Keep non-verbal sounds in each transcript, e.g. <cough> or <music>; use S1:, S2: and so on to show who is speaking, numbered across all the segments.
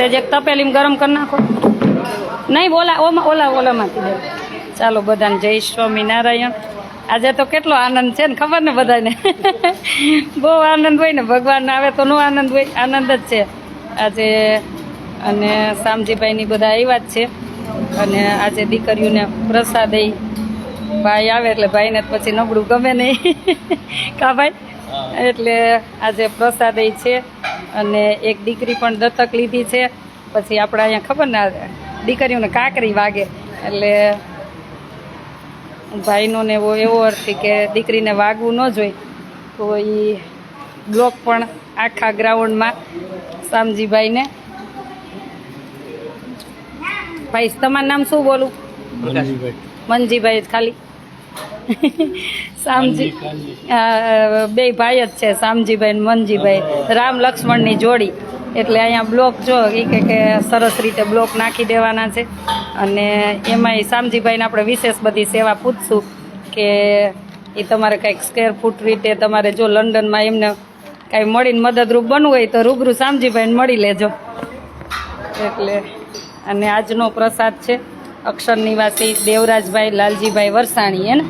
S1: સેજ એક તપેલીમાં ગરમ કરી નાખો. નહીં, ઓલા, ઓમાં, ઓલા, ઓલામાંથી દે ચાલો બધાને જય સ્વામિનારાયણ. આજે તો કેટલો આનંદ છે ને, ખબર ને બધાને? <laughs> બહુ આનંદ હોય ને ભગવાન આવે તો નો આનંદ હોય, આનંદ જ છે. આજે, અને શામજીભાઈની બધા આવ્યા જ છે. અને આજે દીકરીઓને પ્રસાદ ભાઈ આવે એટલે ભાઈને પછી નબળું ગમે નહીં. <laughs> કા ભાઈ? એટલે આજે પ્રસાદ છે અને એક દીકરી પણ દત્તક લીધી છે. પછી આપણે અહીંયા ખબર ના દીકરીઓને કાંકરી વાગે. એટલે ભાઈનો ને એવો એવો અર્થ કે દીકરીને વાગવું ન જોઈએ. તો એ બ્લોક પણ આખા ગ્રાઉન્ડમાં શામજીભાઈને. ભાઈ તમારું નામ શું બોલું? મનજીભાઈ. મનજીભાઈ ખાલી. શામજી બે ભાઈ જ છે શામજીભાઈ ને મનજીભાઈ. રામ લક્ષ્મણની જોડી. એટલે અહીંયા બ્લોક જો એ કે કે સરસ રીતે બ્લોક નાખી દેવાના છે. અને એમાંય શામજીભાઈને આપણે વિશેષ બધી સેવા પૂછશું કે એ તમારે કંઈક સ્કેર ફૂટ રીતે તમારે જો લંડનમાં એમને કાંઈ મળીને મદદરૂપ બનવું હોય તો રૂબરૂ શામજીભાઈને મળી લેજો. એટલે અને આજનો પ્રસાદ છે અક્ષર નિવાસી દેવરાજભાઈ લાલજીભાઈ વરસાણી હે ને?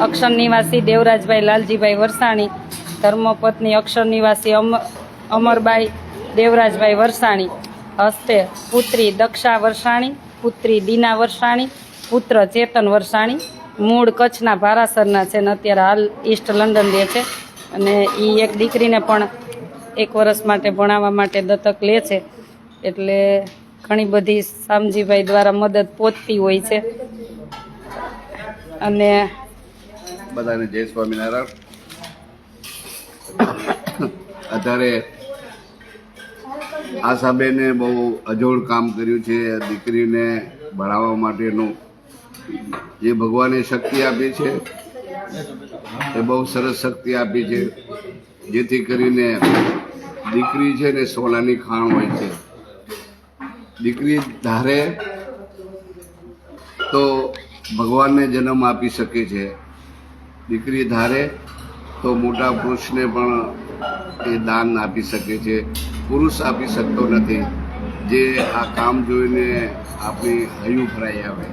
S1: અક્ષર નિવાસી દેવરાજભાઈ લાલજીભાઈ વરસાણી, ધર્મપત્ની અક્ષર નિવાસી અમ, અમરબાઈ દેવરાજભાઈ વરસાણી, હસ્તે પુત્રી દક્ષા વરસાણી, પુત્રી દીના વરસાણી, પુત્ર ચેતન વરસાણી, મૂળ કચ્છના ભારાસરના છે ને અત્યારે હાલ ઈસ્ટ લંડન રહે છે અને એ એક દીકરીને પણ એક વર્ષ માટે ભણાવવા માટે દત્તક લે છે. એટલે ઘણી બધી શામજીભાઈ દ્વારા મદદ પહોંચતી હોય છે. અને
S2: બધાને જય સ્વામિનારાયણ. અત્યારે આશાબેને બહુ અજોડ કામ કર્યું છે, દીકરીને ભણાવવા માટેનું. જે ભગવાને શક્તિ આપી છે, એ બહુ સરસ શક્તિ આપી છે. જેથી કરીને દીકરી છે ને સોનાની ખાણ હોય છે. દીકરી ધારે તો ભગવાનને જન્મ આપી શકે છે. દીકરી ધારે તો મોટા પુરુષને પણ એ દાન આપી શકે છે. પુરુષ આપી શકતો નથી. જે આ કામ જોઈને આપણી હયું ભરાઈ આવે.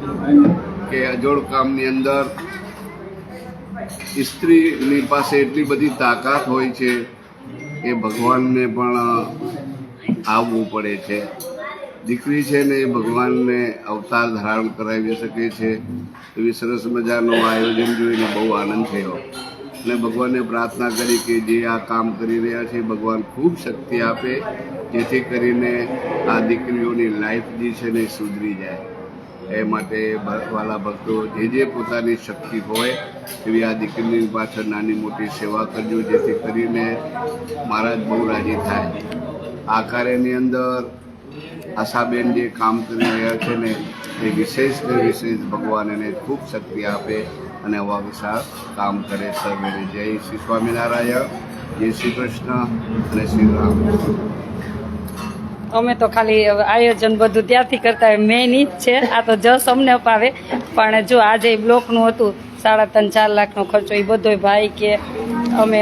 S2: કે અજોડ કામની અંદર સ્ત્રીની પાસે એટલી બધી તાકાત હોય છે કે ભગવાનને પણ આવવું પડે છે. દીકરી છે ને એ ભગવાનને અવતાર ધારણ કરાવી શકે છે. એવી સરસ મજાનું આયોજન જોઈને બહુ આનંદ થયો. અને ભગવાનને પ્રાર્થના કરી કે જે આ કામ કરી રહ્યા છે ભગવાન ખૂબ શક્તિ આપે, જેથી કરીને આ દીકરીઓની લાઈફ જે છે ને સુધરી જાય. એ માટે વાલા ભક્તો જે જે પોતાની શક્તિ હોય એવી આ દીકરીની પાછળ નાની મોટી સેવા કરજો, જેથી કરીને મહારાજ બહુ રાજી થાય. આ કાર્યની અંદર આશાબેન જે કામ કરી રહ્યા છે ને, એ વિશેષ વિશેષ ભગવાન એને ખૂબ શક્તિ આપે અને આવા વિશાળ કામ કરે સર્વેને જય શ્રી સ્વામિનારાયણ, જય શ્રી કૃષ્ણ અને શ્રી રામ.
S1: અમે તો ખાલી આયોજન બધું ત્યાંથી કરતા હોય. મેઇન જ છે, આ તો જસ અમને અપાવે. પણ જો આજે બ્લોકનું હતું, સાડા ત્રણ, ચાર લાખનો ખર્ચો એ બધોય ભાઈ કે અમે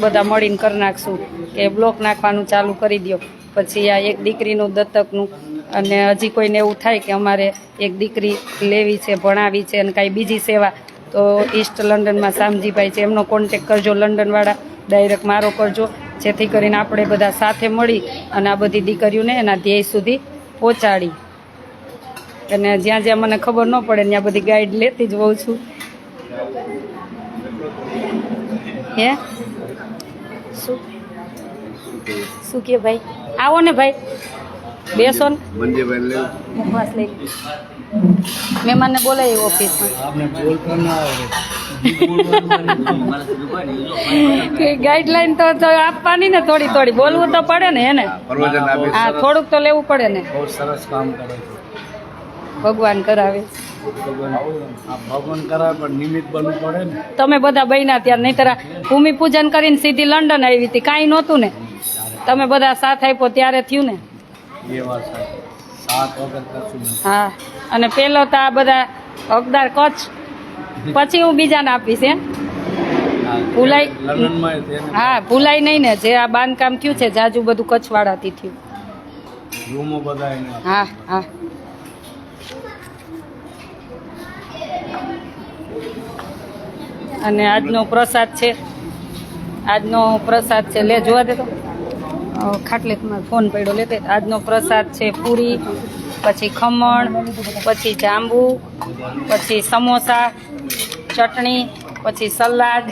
S1: બધા મળીને કરી નાખશું, કે બ્લોક નાખવાનું ચાલુ કરી દો પછી આ એક દીકરીનું દત્તકનું અને હજી કોઈને એવું થાય કે અમારે એક દીકરી લેવી છે ભણાવી છે અને કાંઈ બીજી સેવા તો ઈસ્ટ લંડનમાં શામજીભાઈ છે એમનો કોન્ટેક કરજો લંડનવાળા ડાયરેક્ટ મારો કરજો જેથી કરીને આપણે બધા સાથે મળી અને આ બધી દીકરીઓને એના ધ્યેય સુધી પહોંચાડી. અને જ્યાં જ્યાં મને ખબર ન પડે ત્યાં બધી ગાઈડ લેતી જ હોઉં છું. હે? શું શું કે ભાઈ? આવો ને ભાઈ. બેસો ને. બસ લઈ. મહેમાનને બોલાવી ઓફિસમાં ગાઈડલાઈન તો આપવાની ને થોડી થોડી. બોલવું તો પડે ને એને. હા થોડુંક તો લેવું પડે ને.
S3: સરસ કામ કરે
S1: ભગવાન કરાવે. તમે બધા બન્યા ત્યાં નહીં તરા ભૂમિ પૂજન કરીને સીધી લંડન આવી હતી. કાંઈ નહોતું ને. તમે બધા સાથ આપ્યો ત્યારે થયું ને? હા અને પેલો તો આ બધા હકદાર કચ્છ. પછી હું બીજાને આપીશ એમ? ભૂલાઈ- હા ભૂલાઈ નહીં ને જે આ બાંધકામ થયું છે જાજુ બધું કચ્છવાળાથી થયું.
S3: રૂમો બધા
S1: હા હા. અને આજનો પ્રસાદ છે. આજનો પ્રસાદ છે. લે જોવા દે તો અ, ખાટલે તમારો ફોન પડ્યો લેતે આજનો પ્રસાદ છે પૂરી પછી ખમણ પછી જાંબુ પછી સમોસા ચટણી પછી સલાડ.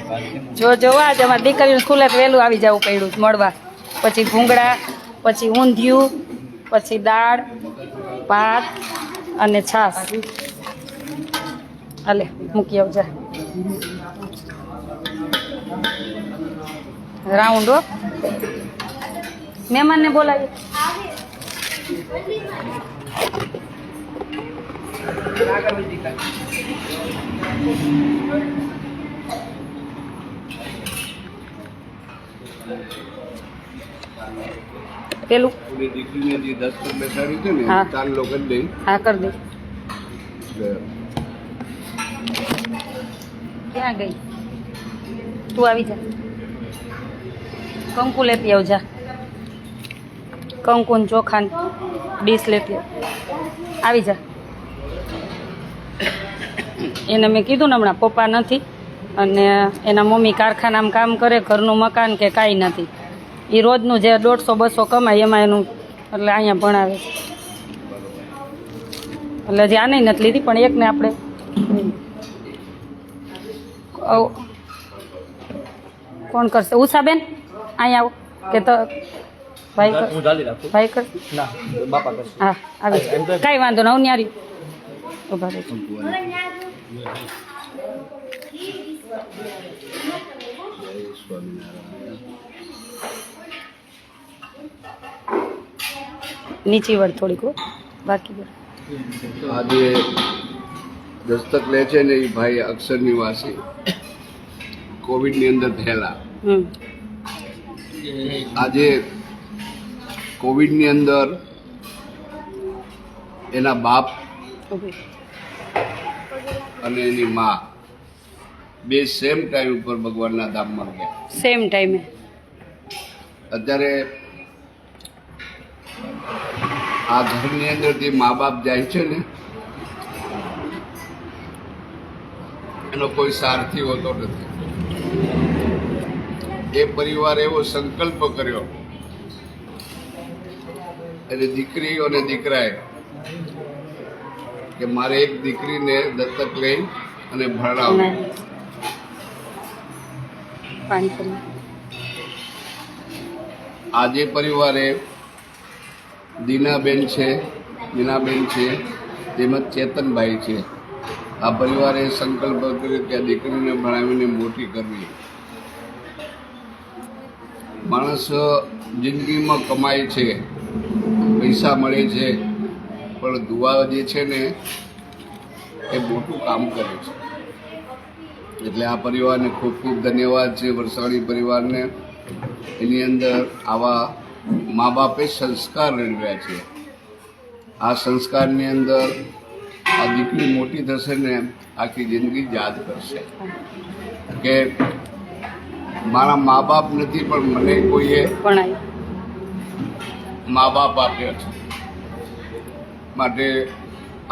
S1: જો જોવા જ અમારી દીકરીને સ્કૂલે વહેલું આવી જવું પડ્યું મળવા. પછી ભૂંગળા પછી ઊંધિયું પછી દાળ ભાત અને છાશ. હાલે મૂકી આવજા. રાઉન્ડ હો. મહેમાનને બોલાવી. પેલું.
S2: દીકરીને ને. ચાર દઈ
S1: હા, કરી દે. ક્યાં ગઈ? તું આવી જા. કંકુ લેતી આવજા. કંકુ ચોખાન ડીશ લેતી. આવી જા. એને મેં કીધું ને હમણાં, પપ્પા નથી અને એના મમ્મી કારખાનામાં કામ કરે, ઘરનું મકાન કે કાંઈ નથી. એ રોજનું જે દોઢસો, બસો કમાય, એમાં એનું એટલે અહીંયા ભણાવે છે. એટલે હજી આને નથી લીધી, પણ એકને આપણે કોણ કરશે? ઉષાબેન, અહીંયા આવો. કે તો ભાઈ કર
S3: હું ચાલી રાખું?
S1: ભાઈ કર.
S3: ના બાપા કર
S1: હા આવી. કાંઈ વાંધો ન હું ન્યારી.
S2: ઊભા રહે.
S1: નીચી વળ થોડીક બાકી
S2: આજે દસ્તક લે છે ને એ ભાઈ અક્ષર નિવાસી. કોવિડની અંદર થયેલા. આજે કોવિડની અંદર એના બાપ અને એની મા બે સેમ ટાઈમ ઉપર ભગવાનના ધામમાં ગયા.
S1: સેમ ટાઈમે
S2: અત્યારે આ ઘરની અંદર જે મા બાપ જાય છે ને એનો કોઈ સારથી હોતો નથી. એ પરિવારે એવો સંકલ્પ કર્યો અને દીકરીઓ અને દીકરાએ કે મારે એક દીકરીને દત્તક લઈ અને
S1: કરી
S2: આજે પરિવારે દીનાબેન છે દીનાબેન છે તેમજ ચેતનભાઈ છે. આ પરિવારે સંકલ્પ કર્યો કે આ દીકરીને ભણાવીને મોટી કરવી. માણસ જિંદગીમાં કમાય છે. પૈસા મળે છે, પણ દુઆ જે છે ને, એ મોટું કામ કરે છે. એટલે આ પરિવારને ખૂબ ખૂબ ધન્યવાદ છે, વરસાણી પરિવારને. એની અંદર આવા મા બાપે સંસ્કાર રેડવ્યા છે. આ સંસ્કારની અંદર આ દીકરી મોટી થશે ને, આખી જિંદગી યાદ કરશે. કે મારા મા બાપ નથી, પણ મને કોઈએ મા બાપ આપ્યા છે. માટે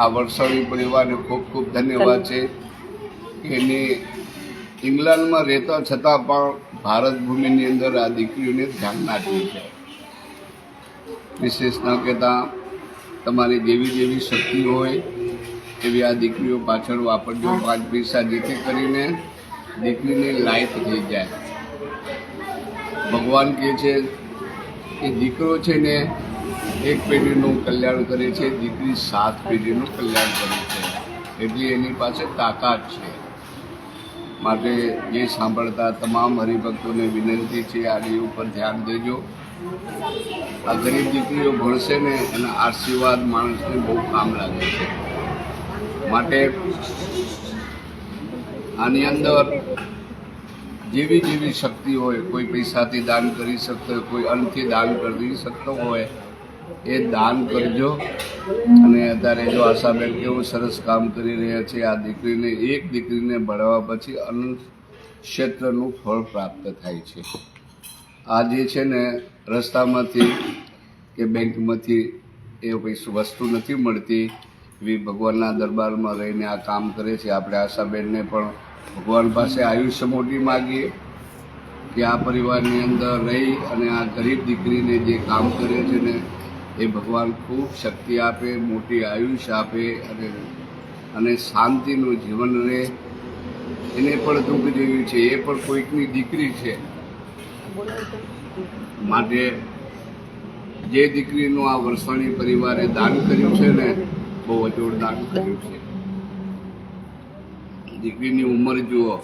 S2: આ વરસાણી પરિવારને ખૂબ ખૂબ ધન્યવાદ છે. એને ઇંગ્લેન્ડમાં રહેતા છતાં પણ ભારત ભૂમિની અંદર આ દીકરીઓને ધ્યાન નાખ્યું છે. વિશેષ ન કહેતા તમારી જેવી જેવી શક્તિ હોય એવી આ દીકરીઓ પાછળ વાપરજો. પાંચ પૈસા જેથી કરીને દીકરીને લાયક થઈ જાય. ભગવાન કહે છે કે દીકરો છે ને, એક પેઢીનું કલ્યાણ કરે છે, દીકરી સાત પેઢીનું કલ્યાણ કરે છે. એટલી એની પાસે તાકાત છે. માટે જે સાંભળતા તમામ હરિભક્તોને વિનંતી છે આ દેવ ઉપર ધ્યાન દેજો. આ ગરીબ દીકરીઓ ભણશે ને, એના આશીર્વાદ માણસને બહુ કામ લાગે છે. માટે આની અંદર જેવી જેવી શક્તિ હોય, કોઈ પૈસાથી દાન કરી શકતો હોય, કોઈ અન્નથી દાન કરી શકતો હોય, એ દાન કરજો. અને અત્યારે જો આશાબેન કેવું સરસ કામ કરી રહ્યા છે, આ દીકરીને, એક દીકરીને ભણાવવા પછી અન્ન ક્ષેત્રનું ફળ પ્રાપ્ત થાય છે. આ જે છે ને, રસ્તામાંથી કે બેંકમાંથી એ કોઈ વસ્તુ નથી મળતી. એવી ભગવાનના દરબારમાં રહીને આ કામ કરે છે. આપણે આશાબેનને પણ ભગવાન પાસે આયુષ્ય મોટી માગીએ કે આ પરિવારની અંદર રહી અને આ ગરીબ દીકરીને જે કામ કરે છે ને, એ ભગવાન ખૂબ શક્તિ આપે, મોટી આયુષ્ય આપે અને અને શાંતિનું જીવન રહે. એને પણ દુઃખ જોયું છે, એ પણ કોઈકની દીકરી છે. માટે જે દીકરીનું આ વરસાણી પરિવારે દાન કર્યું છે ને, બહુ અજોડ દાન કર્યું છે. દીકરીની ઉંમર જુઓ.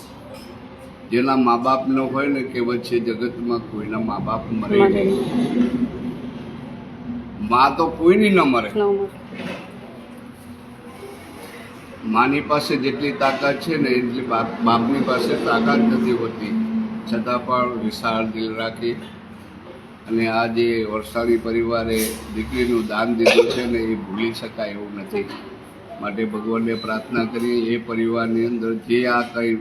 S2: જેના મા બાપ ન હોય ને કહેવત છે જગતમાં કોઈના મા બાપ મરે નહીં. મા તો કોઈની ન મરે. માની પાસે જેટલી તાકાત છે ને એટલી બાપ બાપની પાસે તાકાત નથી હોતી. છતાં પણ વિશાળ દિલ રાખી. અને આ જે વરસાદી પરિવારે દીકરીનું દાન દીધું છે ને એ ભૂલી શકાય એવું નથી. માટે ભગવાનને પ્રાર્થના કરીએ એ પરિવારની અંદર જે આ કંઈ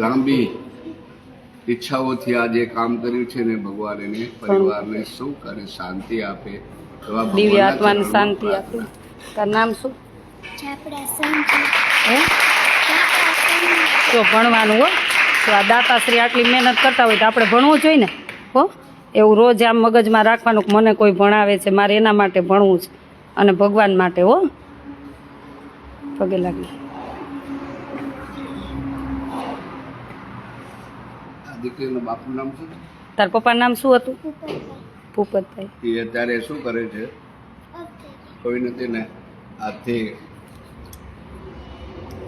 S2: લાંબી ઈચ્છાઓથી આ જે કામ કર્યું છે ને ભગવાન એને પરિવારને સુખ અને શાંતિ આપે એવા
S1: દિવ્ય આત્માને શાંતિ આપે. તારું નામ શું?
S4: છાપડા સંજી
S1: હે?
S4: છાપડા સંજી
S1: જો ભણવાનું હો. તો આ દાતાશ્રી આટલી મહેનત કરતા હોય તો આપણે ભણવું જોઈએ ને? હો? એવું રોજ આમ મગજમાં રાખવાનું કે મને કોઈ ભણાવે છે મારે એના માટે ભણવું છે અને ભગવાન માટે હો. પગે લાગી.
S2: બાપનું નામ શું?
S1: તાર પપ્પાનું નામ શું હતું? ભૂપતભાઈ.
S2: એ અત્યારે શું કરે છે? કોઈ નથી ને આથી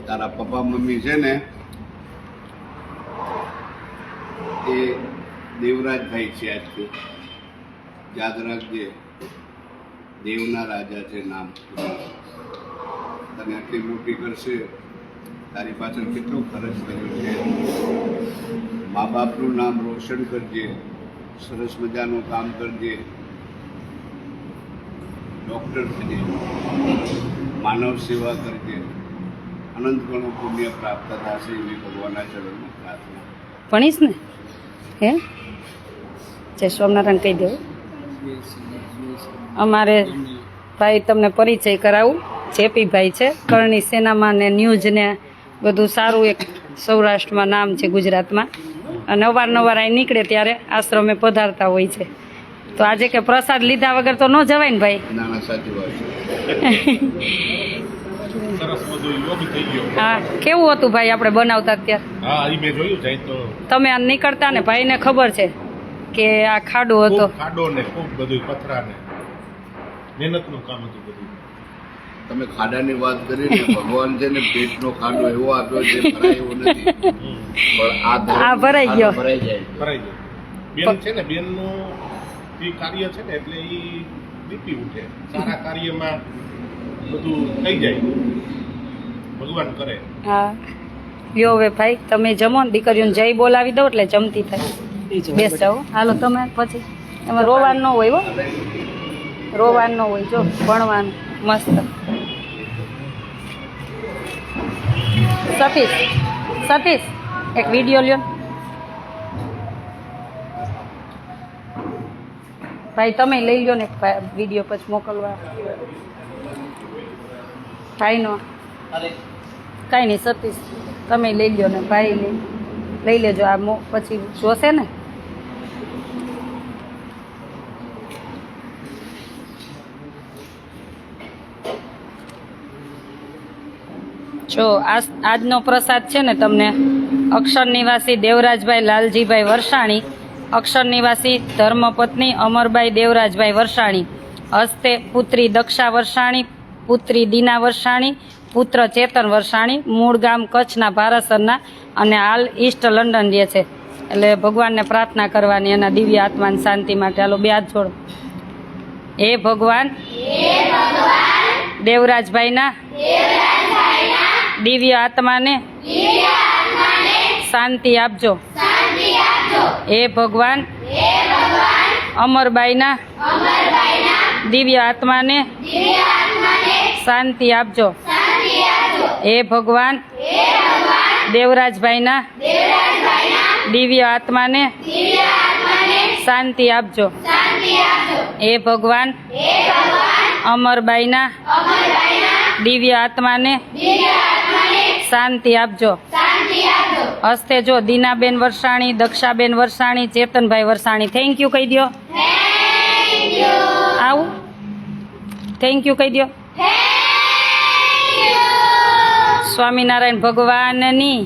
S2: તારા પપ્પા મમ્મી છે ને એ દેવરાજભાઈ છે આજથી. યાદ રાખજે દેવના રાજા છે નામ. તને આટલી મોટી કરશે તારી પાછળ કેટલો ખર્ચ કર્યો છે? મા બાપનું નામ રોશન કરજે સરસ મજાનું કામ કરજે ડૉક્ટર થજે માનવ સેવા કરજે. અનંત ગણું પુણ્ય પ્રાપ્ત થશે એવી ભગવાનના ચરણમાં પ્રાર્થના.
S1: ભણીશ ને? હે? જય સ્વામિનારાયણ કહી દેવું અમારે ભાઈ તમને પરિચય કરાવું. જેપીભાઈ છે કરણી સેનામાં ને ન્યૂઝને બધું સારું એક સૌરાષ્ટ્રમાં નામ છે ગુજરાતમાં. અને અવારનવાર અહીં નીકળે ત્યારે આશ્રમે પધારતા હોય છે. તો આજે કે પ્રસાદ લીધા વગર તો ન જવાય ને ભાઈ? હા કેવું હતું ભાઈ આપણે બનાવતા ત્યારે
S5: હા એ મેં જોયું જાય તો
S1: તમે આ નીકળતા ને ભાઈને ખબર છે કે આ ખાડો હતો?
S5: ખાડો ને ખૂબ બધું પથરા ને મહેનતનું કામ હતું બધું.
S2: તમે ખાડાની વાત કરી ને ભગવાન છે ને પેટનો ખાડો એવો આપ્યો છે ભરાય એવો નથી. પણ આ
S1: આ ભરાઈ ગયો.
S2: ભરાઈ જાય
S5: ભરાઈ જાય બેન છે ને બેનનું જે કાર્ય છે ને એટલે એ દીપી ઉઠે. સારા કાર્યમાં બધું થઈ જાય. ભગવાન કરે.
S1: હા. લ્યો હવે ભાઈ તમે જમો ને દીકરીઓને જય બોલાવી દો એટલે જમતી થાય. બેસ જાઓ હાલો તમે પછી. એમાં રોવાનું ન હોય હો. રોવાનું ન હોય જો ભણવાનું મસ્ત. સતીશ સતીશ એક વીડિયો લ્યો. ભાઈ તમે લઈ લ્યો ને વીડિયો પછી મોકલવા. ભાઈનો કાંઈ નહીં સતીશ તમે લઈ લ્યો ને ભાઈ લઈ લઈ લેજો આ પછી જોશે ને? જો આજ આજનો પ્રસાદ છે ને તમને અક્ષર નિવાસી દેવરાજભાઈ લાલજીભાઈ વરસાણી અક્ષર નિવાસી ધર્મપત્ની અમરબાઈ દેવરાજભાઈ વરસાણી હસ્તે પુત્રી દક્ષા વરસાણી પુત્રી દીના વરસાણી પુત્ર ચેતન વરસાણી મૂળ ગામ કચ્છના ભારાસરના અને હાલ ઈસ્ટ લંડન રહે છે. એટલે ભગવાનને પ્રાર્થના કરવાની એના દિવ્ય આત્માની શાંતિ માટે હાલો બે હાથ જોડો. હે ભગવાન. દેવરાજભાઈના. દિવ્ય આત્માને શાંતિ આપજો હે ભગવાન અમરબાઈના દિવ્ય આત્માને શાંતિ આપજો હે ભગવાન દેવરાજભાઈના દિવ્ય આત્માને શાંતિ આપજો એ ભગવાન અમરબાઈના દિવ્ય આત્માને શાંતિ આપજો. હસ્તે જો દીનાબેન વરસાણી દક્ષાબેન વરસાણી ચેતનભાઈ વરસાણી. થેન્ક યુ કહી દો આવું? થેન્ક યુ કહી દો સ્વામિનારાયણ ભગવાનની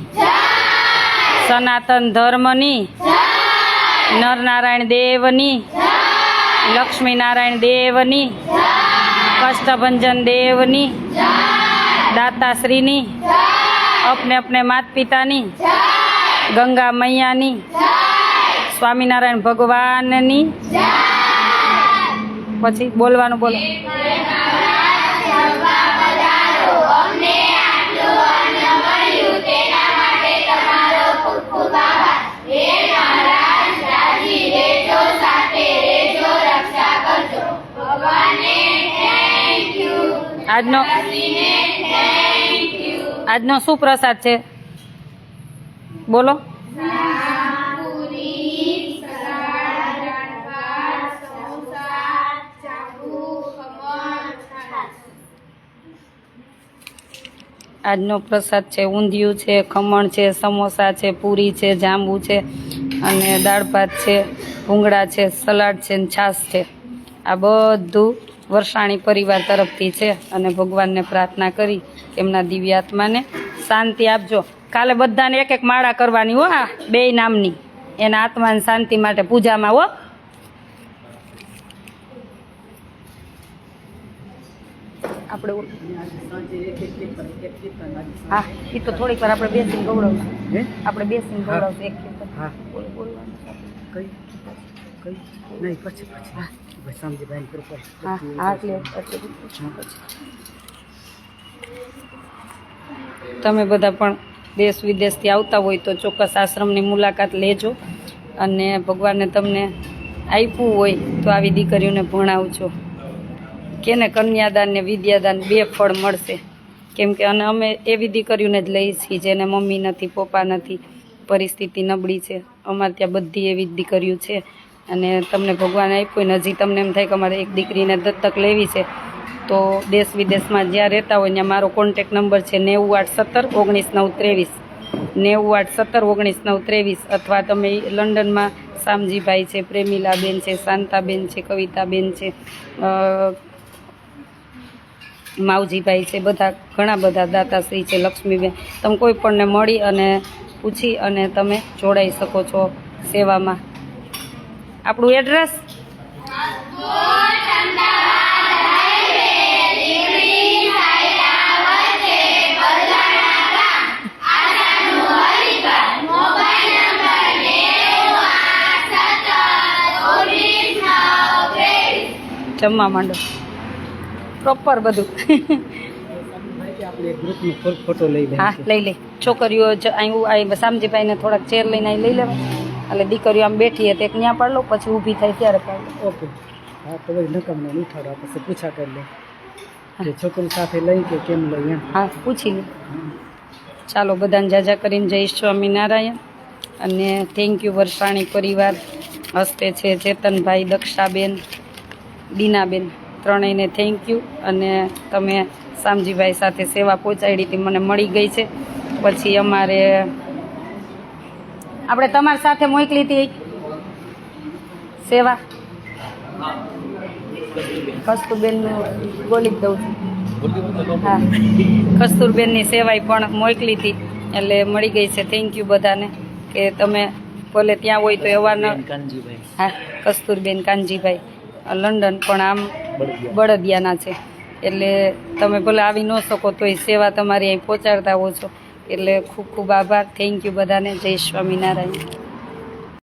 S1: સનાતન ધર્મની નરનારાયણ દેવની લક્ષ્મીનારાયણ દેવની કષ્ટભંજન દેવની દાતાશ્રીની અપને અપને માત પિતાની ગંગા મૈયાની સ્વામિનારાયણ ભગવાનની પછી બોલવાનું બોલો. આજનો આજનો શું પ્રસાદ છે. બોલો. આજનો પ્રસાદ છે, ઊંધિયું છે, ખમણ છે, સમોસા છે, પૂરી છે, જાંબુ છે અને દાળ ભાત છે, ભૂંગળા છે, સલાડ છે ને છાશ છે. આ બધું વરસાણી પરિવાર તરફથી છે અને ભગવાનને પ્રાર્થના કરી કે એમના દિવ્યાત્માને શાંતિ આપજો. કાલે બધાને એક એક માળા કરવાની હો આ બે નામની. એના આત્માને શાંતિ માટે પૂજામાં હો. આપણે હા એ તો થોડીક વાર આપણે બેસીને ગૌરવશું. આપણે બેસીને ગૌરવશું એક
S3: નહીં પછી પછી. હા. ભાઈ કૃપા.
S1: હા હા એટલે પછી. તમે બધા પણ દેશ વિદેશથી આવતા હોય તો ચોક્કસ આશ્રમની મુલાકાત લેજો. અને ભગવાને તમને આપ્યું હોય તો આવી દીકરીઓને ભણાવજો. કેને કન્યાદાન ને વિદ્યાદાન બે ફળ મળશે. કેમ કે અને અમે એવી દીકરીઓને જ લઈએ છીએ જેને મમ્મી નથી, પપ્પા નથી, પરિસ્થિતિ નબળી છે. અમારે ત્યાં બધી એવી જ દીકરીઓ છે. અને તમને ભગવાન આપ્યું ને હજી તમને એમ થાય કે અમારે એક દીકરીને દત્તક લેવી છે. તો દેશ વિદેશમાં જ્યાં રહેતા હોય ત્યાં મારો કોન્ટેક નંબર છે નેવું આઠ સત્તર ઓગણીસ નવ ત્રેવીસ. નેવું આઠ સત્તર ઓગણીસ નવ ત્રેવીસ અથવા તમે લંડનમાં શામજીભાઈ છે, પ્રેમિલાબેન છે, શાંતાબેન છે, કવિતાબેન છે માવજીભાઈ છે, બધા ઘણા બધા દાતાશ્રી છે, લક્ષ્મીબેન. તમે કોઈ પણને મળી અને પૂછી અને તમે જોડાઈ શકો છો સેવામાં. આપણું એડ્રેસ જમવા માંડો. પ્રોપર બધું. હા લઈ લે. છોકરીઓ અહીં શામજીભાઈને થોડાક ચેર લઈને અહીં લઈ લેવા. એટલે દીકરીઓ આમ બેઠી હતી એક ત્યાં પાડ લો પછી ઊભી થાય ત્યારે પાડ
S3: ઓકે. હા તો નકમને ઉઠાડો પછી પૂછા કરી લે. કે છોકરી સાથે લઈ કે કેમ લઈ એમ?
S1: હા પૂછી લે. ચાલો બધાને જાજા કરીને જય સ્વામિનારાયણ. અને થેન્ક યુ વરસાણી પરિવાર. હસ્તે છે ચેતનભાઈ દક્ષાબેન. દીનાબેન ત્રણેયને થેન્ક યુ અને તમે શામજીભાઈ સાથે સેવા પહોંચાડી હતી મને મળી ગઈ છે. પછી અમારે આપણે તમારી સાથે મોકલી હતી સેવા. કસ્તુરબેનનું બોલી જ દઉં છું. હા. કસ્તુરબેનની સેવાય પણ મોકલી હતી એટલે મળી ગઈ છે. થેન્ક યુ બધાને કે તમે ભલે ત્યાં હોય તો એવા
S3: કાનજીભાઈ.
S1: હા કસ્તુરબેન કાનજીભાઈ. લંડન પણ આમ બળદિયાના છે. એટલે તમે ભલે આવી ન શકો તો એ સેવા તમારી અહીં પહોંચાડતા હો છો. એટલે ખૂબ ખૂબ આભાર. થેન્ક યુ બધાને. જય સ્વામિનારાયણ.